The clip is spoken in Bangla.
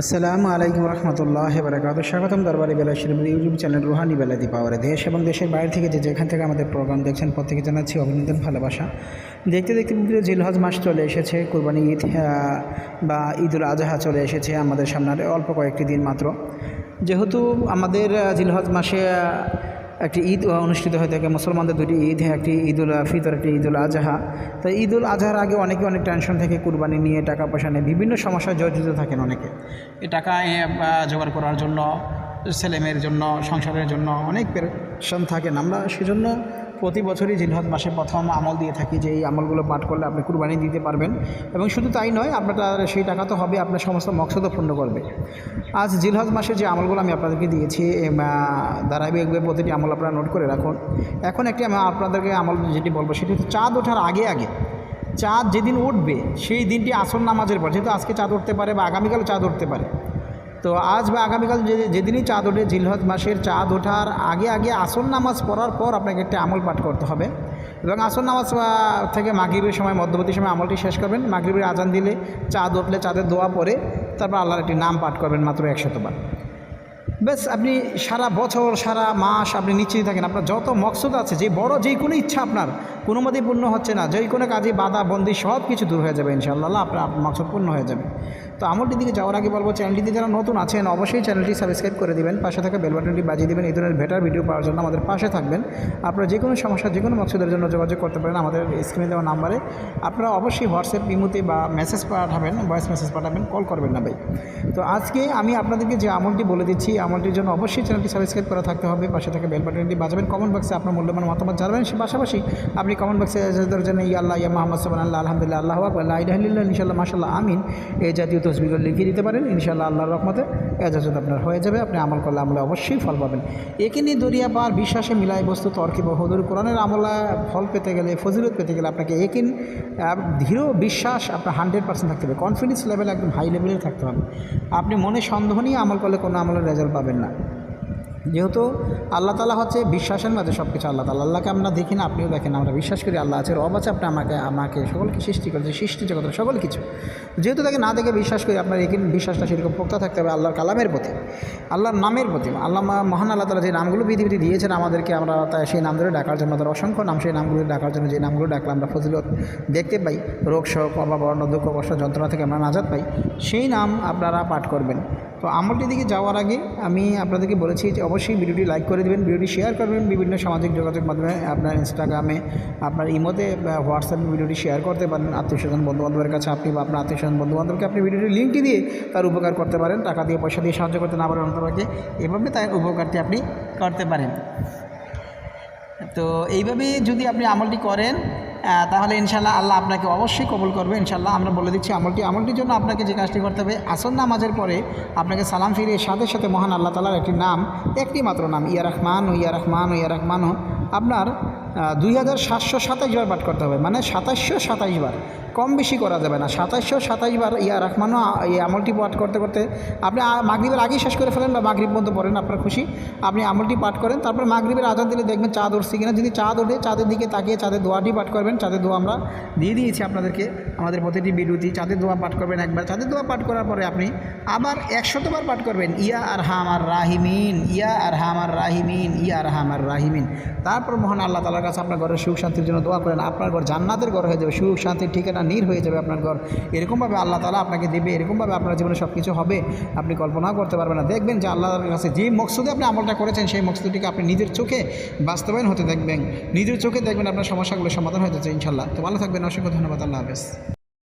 আসসালামু আলাইকুম রহমতুল্লাহ বারকাত স্বাগতম দরবারি বেলা শিরমুদ ইউটিউব চ্যানেল রুহানি বেলাদি পাওয়ারে দেশ এবং দেশের বাইরে থেকে যে যেখান থেকে আমাদের প্রোগ্রাম দেখছেন প্রত্যেকে জানাচ্ছি অভিনন্দন, ভালোবাসা। দেখতে দেখতে কিন্তু জিলহজ মাস চলে এসেছে, কুরবানি ঈদ বা ঈদুল আজহা চলে এসেছে আমাদের সামনে অল্প কয়েকটি দিন মাত্র। যেহেতু আমাদের জিলহজ মাসে একটি ঈদ অনুষ্ঠিত হয়ে থাকে মুসলমানদের দুটি ঈদ একটি ঈদুল ফিতর, একটি ঈদুল আজহা। তো ঈদুল আজহার আগে অনেকে অনেক টেনশন থাকে কুরবানি নিয়ে, টাকা পয়সা নিয়ে, বিভিন্ন সমস্যায় জর্জিত থাকেন অনেকে। এই টাকা জোগাড় করার জন্য, ছেলেমেয়ের জন্য, সংসারের জন্য অনেক পেরেশন থাকেন। আমরা সেজন্য প্রতি বছরই জিলহজ মাসে প্রথম আমল দিয়ে থাকি যে এই আমলগুলো পাঠ করলে আপনি কুরবানি দিতে পারবেন। এবং শুধু তাই নয়, আপনার সেই টাকা তো হবে, আপনার সমস্ত মকসদও পূর্ণ করবে। আজ জিলহজ মাসে যে আমলগুলো আমি আপনাদেরকে দিয়েছি ধারাবাহিকভাবে প্রতিটি আমল আপনারা নোট করে রাখুন। এখন একটি আমি, আপনাদেরকে আমল যেটি বলব, সেটি হচ্ছে চাঁদ ওঠার আগে আগে। চাঁদ যেদিন উঠবে, সেই দিনটি আসর নামাজের পর, যেহেতু আজকে চাঁদ উঠতে পারে বা আগামীকাল চাঁদ উঠতে পারে। তো আজ বা আগামীকাল যে যেদিনই চাঁদ ওঠে জিলহজ মাসের চাঁদ ওঠার আগে আগে আসর নামাজ পড়ার পর আপনাকে একটা আমল পাঠ করতে হবে। এবং আসর নামাজ থেকে মাগরিবের সময়, মধ্যবর্তী সময় আমলটি শেষ করবেন। মাগরিবের আজান দিলে চাঁদ উঠলে চাঁদের দোয়া পরে তারপর আল্লাহর একটি নাম পাঠ করবেন মাত্র একশতবার। বেশ আপনি সারা বছর, সারা মাস আপনি নিশ্চিত থাকেন। আপনার যত মকসুদ আছে, যে বড় যে কোনো ইচ্ছা আপনার, কোনো মতেই পূর্ণ হচ্ছে না। যে কোনো কাজে বাধা, বন্দি সব কিছু দূর হয়ে যাবে ইনশাআল্লাহ। আপনার মকসদ পূর্ণ হয়ে যাবে। তো আমলটির দিকে যাওয়ার আগে বলব চ্যানেলটিতে যারা নতুন আছেন, অবশ্যই চ্যানেলটি সাবস্ক্রাইব করে দিবেন, পাশে থাকা বেল বাটনটি বাজিয়ে দেবেন, এই ধরনের বেটার ভিডিও পাওয়ার জন্য আমাদের পাশে থাকবেন। আপনারা যে কোনো সমস্যা যে কোনো মকসুদের জন্য যোগাযোগ করতে পারেন আমাদের স্ক্রিনে দেওয়া নাম্বারে আপনারা অবশ্যই হোয়াটসঅ্যাপ ইমুতে বা মেসেজ পাঠাবেন ভয়েস মেসেজ পাঠাবেন কল করবেন না ভাই। তো আজকে আমি আপনাদেরকে যে আমলটি বলে দিচ্ছি, আমলটির জন্য অবশ্যই চ্যানেলটি সাবস্ক্রাইব করা থাকতে হবে, পাশে থাকা বেল বাটনটি বাজাবেন কমেন্ট বক্সে আপনার মূল্যবান মতামত জানাবেন, সে পাশাপাশি আপনি কমেন্ট বক্সে জন্য ইয়া আল্লাহ, ইয়া মোহাম্মদ সাবান আল্লাহ আলহামদুলিল্লাহ আল্লাহ আকবর আল্লাহ ইনশাল্লাহ মাসাল্লাহ আমিন। এই জাতীয় তসবিগুলো লিখিয়ে দিতে পারেন ইনশাল্লাহ আল্লাহর রহমতে এজাজত আপনার হয়ে যাবে। আপনি আমল করলে আমলে অবশ্যই ফল পাবেন। একে নিয়ে দরিয়া বা বিশ্বাসে মিলায় বস্তু তর্কি বা হদুর কোরআনের আমলা ফল পেতে গেলে, ফজিলত পেতে গেলে আপনাকে একিন দৃঢ় বিশ্বাস আপনার হান্ড্রেড পার্সেন্ট থাকতে হবে। কনফিডেন্স লেভেল একদম হাই লেভেলে থাকতে হবে। আপনি মনে সন্দেহ নিয়ে আমল করলে কোনো আমলের রেজাল্ট পাবেন না। যেহেতু আল্লাহ তালা হচ্ছে বিশ্বাসের মাঝে সব কিছু আল্লাহ তালা। আল্লাহকে আমরা দেখি না, আপনিও দেখেন, আমরা বিশ্বাস করি আল্লাহ আছে, রব আছে, আপনি আমাকে আমাকে সকলকে সৃষ্টি করেছে, সৃষ্টি জগৎ, সকল কিছু। যেহেতু তাকে না দেখে বিশ্বাস করি, আপনার এখানে বিশ্বাসটা সেরকম পোক্তা থাকতে হবে আল্লাহর কালামের প্রতি, আল্লাহর নামের প্রতি। আল্লাহ মহান আল্লাহ তালা যে নামগুলো পৃথিবীতে দিয়েছেন আমাদেরকে, আমরা তাই সেই নাম ধরে ডাকার জন্য তার অসংখ্য নাম সেই নামগুলো ডাকার জন্য যে নামগুলো ডাকলে আমরা ফজিলত দেখতে পাই। রোগ, শোক অভাব অন্য দুঃখ, কষ্ট, যন্ত্রণা থেকে আমরা নাজাদ পাই। সেই নাম আপনারা পাঠ করবেন। তো আমলটির দিকে যাওয়ার আগে আমি আপনাদেরকে বলেছি যে অবশ্যই ভিডিওটি লাইক করে দেবেন, ভিডিওটি শেয়ার করবেন বিভিন্ন সামাজিক যোগাযোগ মাধ্যমে আপনার ইনস্টাগ্রামে আপনার ইমোতে হোয়াটসঅ্যাপে ভিডিওটি শেয়ার করতে পারেন। আত্মীয়স্বজন বন্ধুবান্ধবের কাছে আপনি বা আপনার আত্মীয়স্বজন বন্ধুবান্ধবকে আপনি ভিডিওটি লিঙ্কটি দিয়ে তার উপকার করতে পারেন। টাকা দিয়ে, পয়সা দিয়ে সাহায্য করতে না পারেন অন্তরাকে এভাবে তার উপকারটি আপনি করতে পারেন। তো এইভাবে যদি আপনি আমলটি করেন তাহলে ইনশাল্লাহ আল্লাহ আপনাকে অবশ্যই কবুল করবে ইনশাল্লাহ আমরা বলে দিচ্ছি আমলটি আমলটির জন্য আপনাকে যে কাজটি করতে হবে আসন নামাজের পরে আপনাকে সালাম ফিরিয়ে সাথে সাথে মহান আল্লাহ তালার একটি নাম একটি মাত্র নাম ইয়া রহমান ইয়া রহমান ইয়া রহমান, আপনার দুই হাজার সাতশো সাতাইশ বার পাঠ করতে হবে। মানে সাতাশশো সাতাইশ বার। কম বেশি করা যাবে না। সাতাশশো সাতাইশ বার ইয়া রাখমানো এই আমলটি পাঠ করতে করতে আপনি মাগরিবের আগেই শেষ করে ফেলেন বা মাগরিব পর্যন্ত পড়েন, আপনার খুশি। আপনি আমলটি পাঠ করেন, তারপর মাগরিবের আজান দিলে দেখবেন চাঁদ উঠছে কিনা। যদি চাঁদ ওঠে, চাঁদের দিকে তাকিয়ে চাঁদের দোয়াটি পাঠ করবেন। চাঁদের দোয়া আমরা দিয়ে দিয়েছি আপনাদেরকে আমাদের প্রতিটি বিরতি। চাঁদের দোয়া পাঠ করবেন একবার। চাঁদের দোয়া পাঠ করার পরে আপনি আবার একশতবার পাঠ করবেন। ইয়া আর হামার রাহিমিন, ইয়া আর হামার রাহিমিন, ইয়া আর হামার রাহিমিন। তারপর মহান আল্লাহ তালার কাছে আপনার ঘরের সুখ শান্তির জন্য দোয়া করেন, আপনার ঘর জান্নাতের ঘর হয়ে যাবে, সুখ শান্তির ঠিকানা নীর হয়ে যাবে আপনার ঘর। এরকমভাবে আল্লাহ তালা আপনাকে দেবে, এরকমভাবে আপনার জীবনে সব কিছু হবে, আপনি কল্পনাও করতে পারবেন না। দেখবেন যে আল্লাহর কাছে যে মকসুদে আপনি আমলটা করেছেন, সেই মকসুদটিকে আপনি নিজের চোখে বাস্তবায়ন হতে দেখবেন। নিজের চোখে দেখবেন আপনার সমস্যাগুলো সমাধান হয়ে যাচ্ছে ইনশাল্লাহ তো ভালো থাকবেন, অসংখ্য ধন্যবাদ, আল্লাহ হাফেজ।